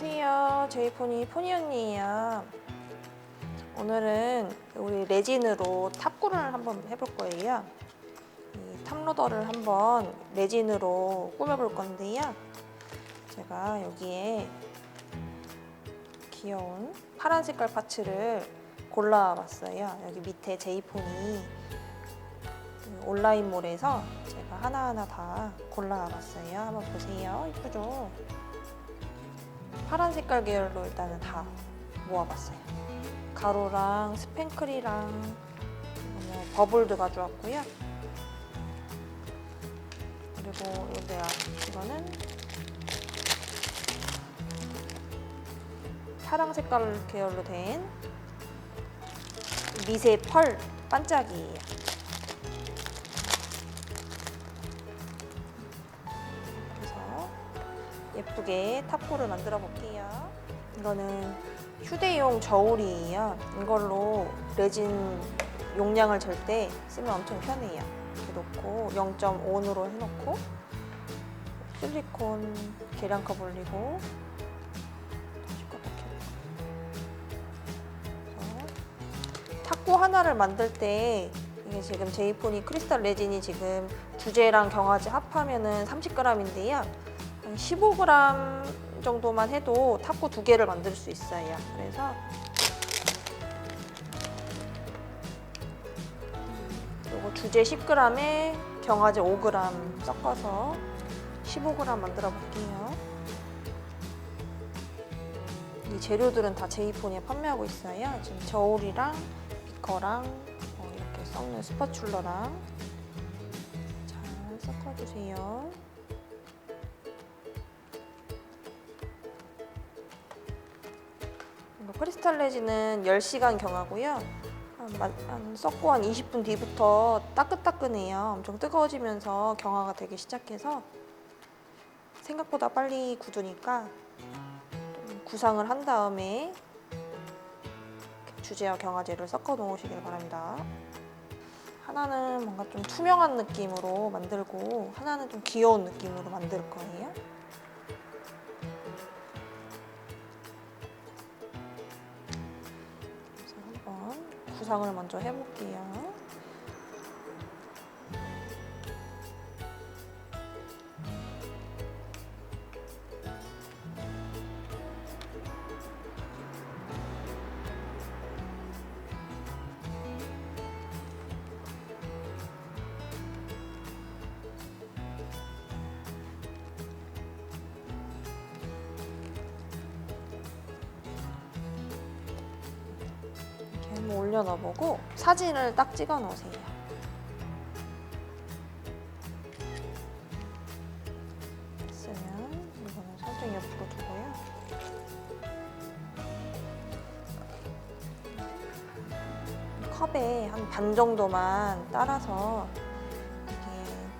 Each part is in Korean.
안녕하세요. 제이포니 포니 언니예요. 오늘은 우리 레진으로 탑구를 한번 해볼 거예요. 이 탑로더를 한번 레진으로 꾸며볼 건데요. 제가 여기에 귀여운 파란 색깔 파츠를 골라봤어요. 여기 밑에 제이폰이 그 온라인몰에서 제가 하나하나 다 골라봤어요. 한번 보세요. 이쁘죠? 파란 색깔 계열로 일단은 다 모아봤어요. 가루랑 스팽클이랑 뭐 버블도 가져왔고요. 그리고 여기야 이거는 파랑 색깔 계열로 된 미세 펄 반짝이에요. 예쁘게 탑구를 만들어 볼게요. 이거는 휴대용 저울이에요. 이걸로 레진 용량을 잴때 쓰면 엄청 편해요. 이렇게 놓고 0.5로 해놓고 실리콘 계량컵 올리고 탁구 하나를 만들 때 이게 지금 제이폰이 크리스탈 레진이 지금 주제랑 경화제 합하면은 30g인데요. 한 15g 정도만 해도 탁구 두 개를 만들 수 있어요. 그래서 요거 주제 10g에 경화제 5g 섞어서 15g 만들어 볼게요. 이 재료들은 다 제이폰에 판매하고 있어요. 지금 저울이랑 비커랑 어, 이렇게 섞는 스파츌러랑 잘 섞어주세요. 크리스탈 레진은 10시간 경하고요. 한, 마- 한 섞고 한 20분 뒤부터 따끈따끈해요. 엄청 뜨거워지면서 경화가 되기 시작해서 생각보다 빨리 굳으니까 좀 구상을 한 다음에 주제와 경화제를 섞어 놓으시길 바랍니다. 하나는 뭔가 좀 투명한 느낌으로 만들고 하나는 좀 귀여운 느낌으로 만들 거예요. 구상을 먼저 해볼게요. 한번 올려놔보고 사진을 딱 찍어 놓으세요. 됐으면 이거는 살짝 옆으로 두고요. 컵에 한 반 정도만 따라서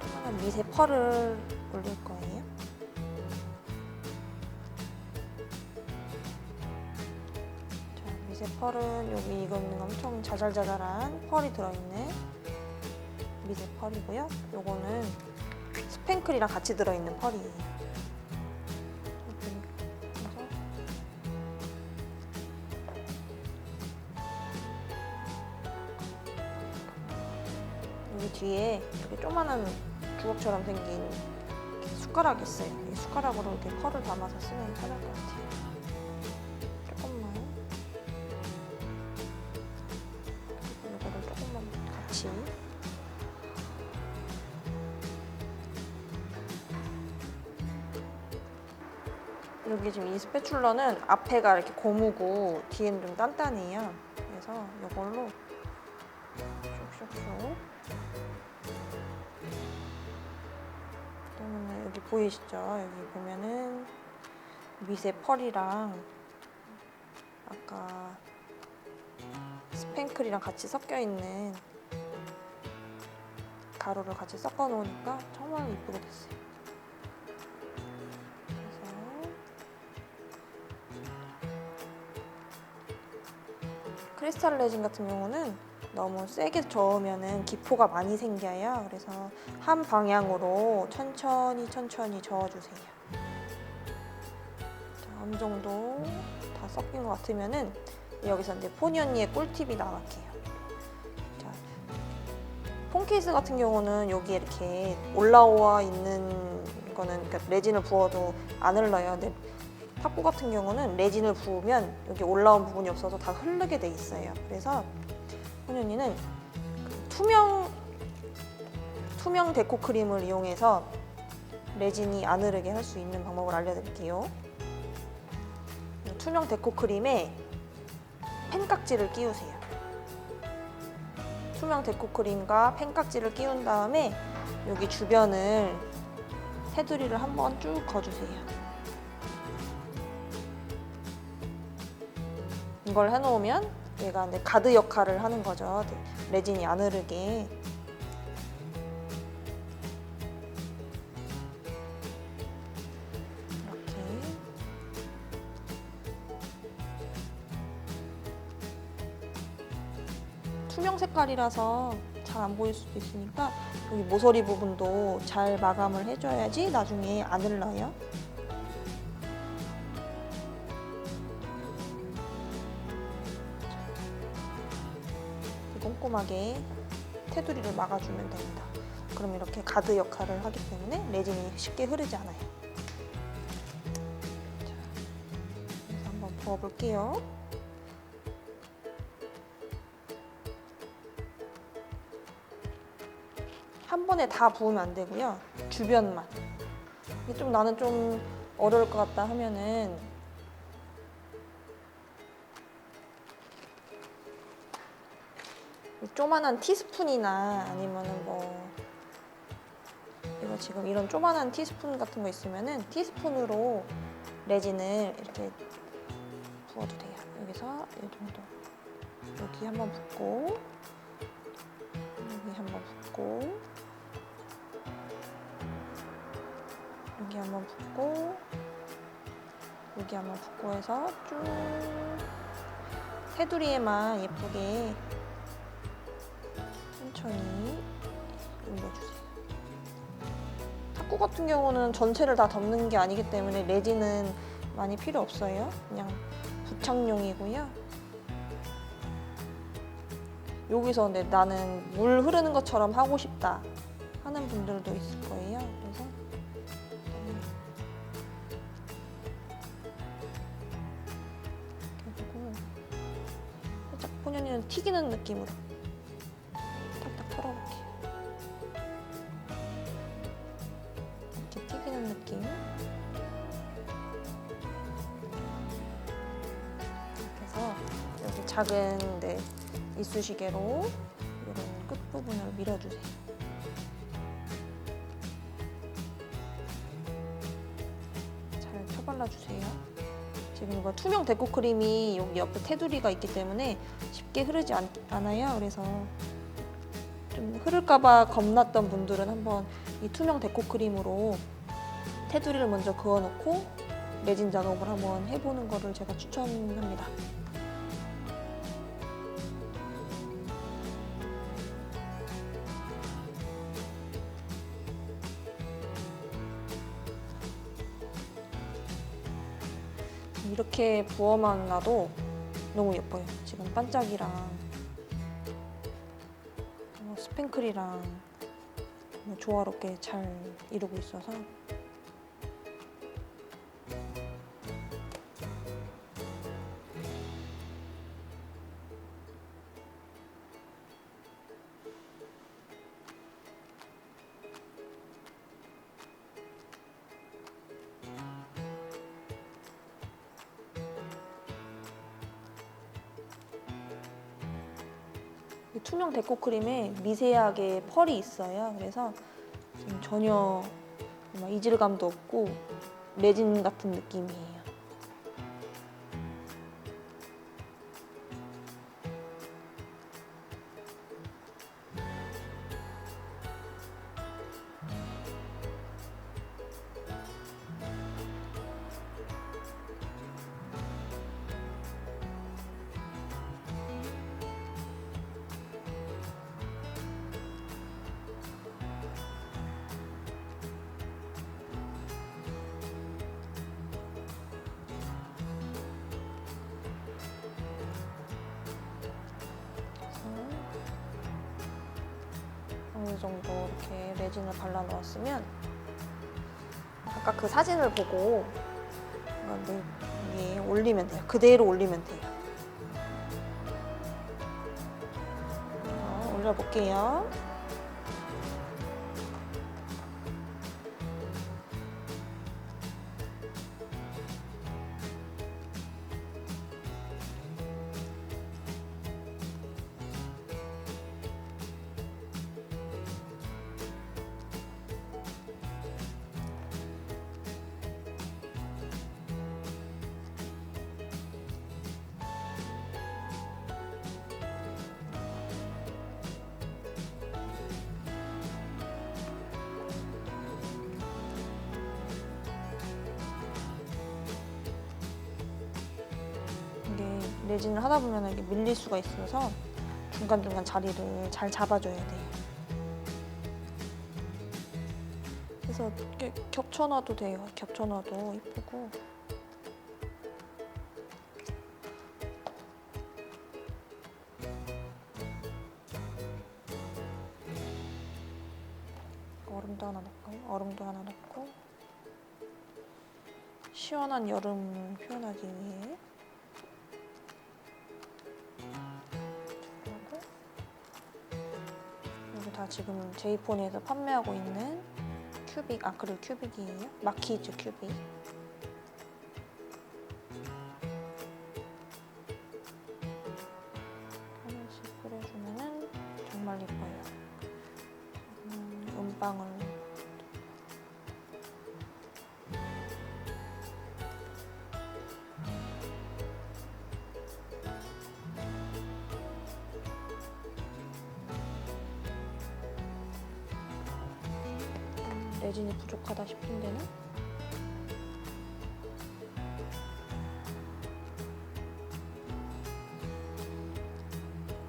조그만 미세 펄을 올릴 거예요. 자, 미세 펄은 여기 이거는 엄청 자잘자잘한 펄이 들어있는 미세 펄이고요. 요거는 스팽클이랑 같이 들어있는 펄이에요. 여기 뒤에 이렇게 조그만한 주걱처럼 생긴 숟가락이 있어요. 이 숟가락으로 이렇게 펄을 담아서 쓰면 편할 것 같아요. 같이 여기 지금 이 스패츌러는 앞에가 이렇게 고무고 뒤에는 좀 단단해요. 그래서 이걸로 슉슉슉 그러면 여기 보이시죠? 여기 보면은 미세 펄이랑 아까 스팽클이랑 같이 섞여 있는 가루를 같이 섞어 놓으니까 정말 이쁘게 됐어요. 그래서 크리스탈 레진 같은 경우는 너무 세게 저으면은 기포가 많이 생겨요. 그래서 한 방향으로 천천히 천천히 저어주세요. 자, 어느 정도 다 섞인 것 같으면은 여기서 이제 포니 언니의 꿀팁이 나갈게요. 케이스 같은 경우는 여기 이렇게 올라와 있는 거는 그러니까 레진을 부어도 안 흘러요. 근데 탁구 같은 경우는 레진을 부으면 여기 올라온 부분이 없어서 다 흐르게 돼 있어요. 그래서 언니는 그 투명 투명 데코 크림을 이용해서 레진이 안 흐르게 할 수 있는 방법을 알려드릴게요. 투명 데코 크림에 펜깍지를 끼우세요. 투명 데코 크림과 펜깍지를 끼운 다음에 여기 주변을 테두리를 한번 쭉 거주세요. 이걸 해놓으면 얘가 이제 가드 역할을 하는 거죠. 레진이 안 흐르게. 색깔이라서 잘 안 보일 수도 있으니까 여기 모서리 부분도 잘 마감을 해줘야지 나중에 안 흘러요. 꼼꼼하게 테두리를 막아주면 됩니다. 그럼 이렇게 가드 역할을 하기 때문에 레진이 쉽게 흐르지 않아요. 자, 그래서 한번 부어볼게요. 번에 다 부으면 안 되고요. 주변만. 이게 좀 나는 좀 어려울 것 같다 하면은 이 조만한 티스푼이나 아니면은 뭐 이거 지금 이런 조만한 티스푼 같은 거 있으면은 티스푼으로 레진을 이렇게 부어도 돼요. 여기서 이 정도. 여기 한번 붓고 여기 한번 붓고 해서 쭉 테두리에만 예쁘게 천천히 올려주세요. 탁구 같은 경우는 전체를 다 덮는 게 아니기 때문에 레진은 많이 필요 없어요. 그냥 부착용이고요. 여기서 근데 나는 물 흐르는 것처럼 하고 싶다 하는 분들도 있을 거예요. 본연이는 튀기는 느낌으로 탁탁 털어볼게요. 이렇게 튀기는 느낌. 이렇게 해서 여기 작은 네, 이쑤시개로 이런 끝 부분을 밀어주세요. 잘 펴발라주세요. 지금 이거 투명 데코 크림이 여기 옆에 테두리가 있기 때문에 쉽게 흐르지 않, 않아요. 그래서 좀 흐를까봐 겁났던 분들은 한번 이 투명 데코 크림으로 테두리를 먼저 그어놓고 레진 작업을 한번 해보는 거를 제가 추천합니다. 이렇게 부어만 놔도 너무 예뻐요. 지금 반짝이랑 어, 스팽클이랑 조화롭게 잘 이루고 있어서 투명 데코 크림에 미세하게 펄이 있어요. 그래서 전혀 막 이질감도 없고 레진 같은 느낌이에요. 어느 정도 이렇게 레진을 발라 놓았으면 아까 그 사진을 보고 위에 올리면 돼요. 그대로 올리면 돼요. 자, 올려볼게요. 레진을 하다 보면 이게 밀릴 수가 있어서 중간중간 자리를 잘 잡아줘야 돼요. 그래서 이렇게 겹쳐놔도 돼요. 겹쳐놔도 이쁘고. 얼음도 하나 넣을까요? 얼음도 하나 넣고 시원한 여름을 표현하기 위해 지금 제이폰에서 판매하고 있는 큐빅 아크릴 큐빅이에요. 마키즈 큐빅.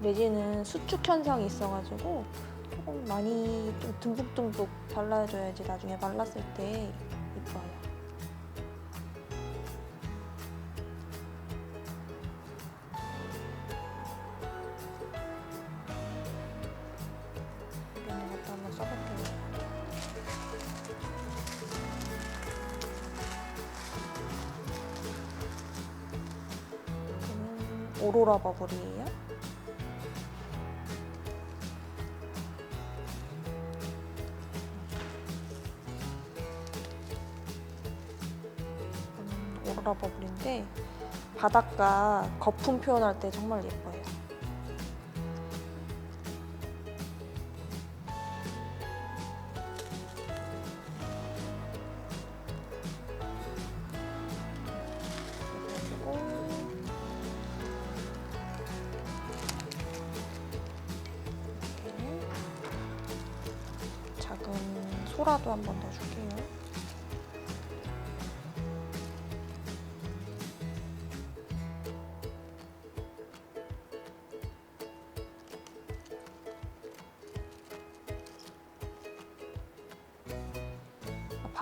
레진은 수축 현상이 있어가지고 조금 많이 좀 듬뿍듬뿍 발라줘야지 나중에 말랐을 때 이뻐요. 오로라 버블이에요. 버블인데 바닷가 거품 표현할 때 정말 예뻐요. 소라도 한번 넣어줄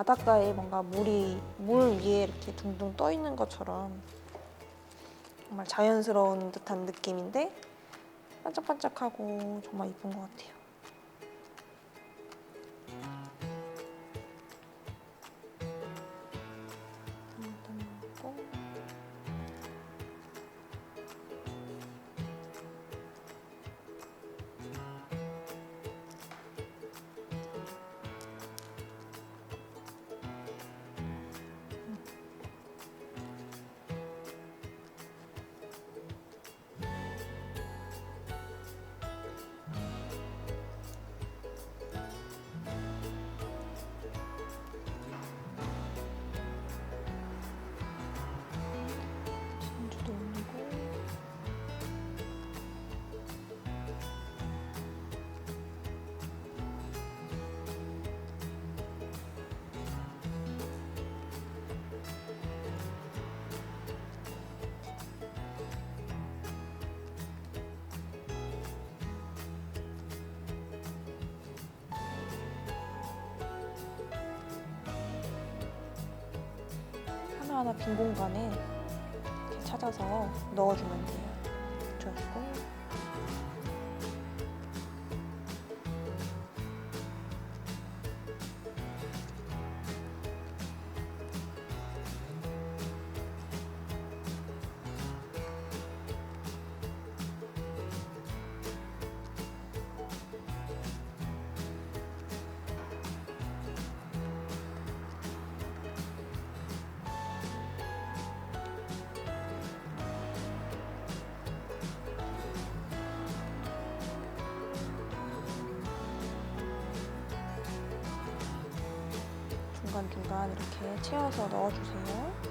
바닷가에 뭔가 물이 물 위에 이렇게 둥둥 떠 있는 것처럼 정말 자연스러운 듯한 느낌인데 반짝반짝하고 정말 이쁜 것 같아요. 하나하나 빈 공간에 찾아서 넣어주면 돼요. 붙여주고 중간 이렇게 채워서 넣어주세요.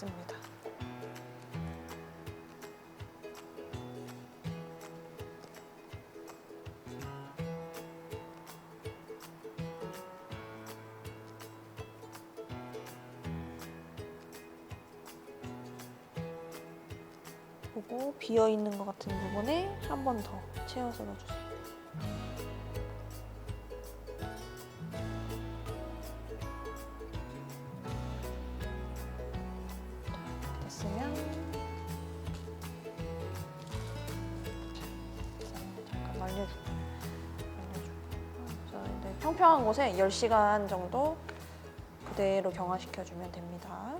자, 됐습니다. 보고 비어 있는 것 같은 부분에 한 번 더 채워서 넣어주세요. 곳에 10시간 정도 그대로 경화시켜주면 됩니다.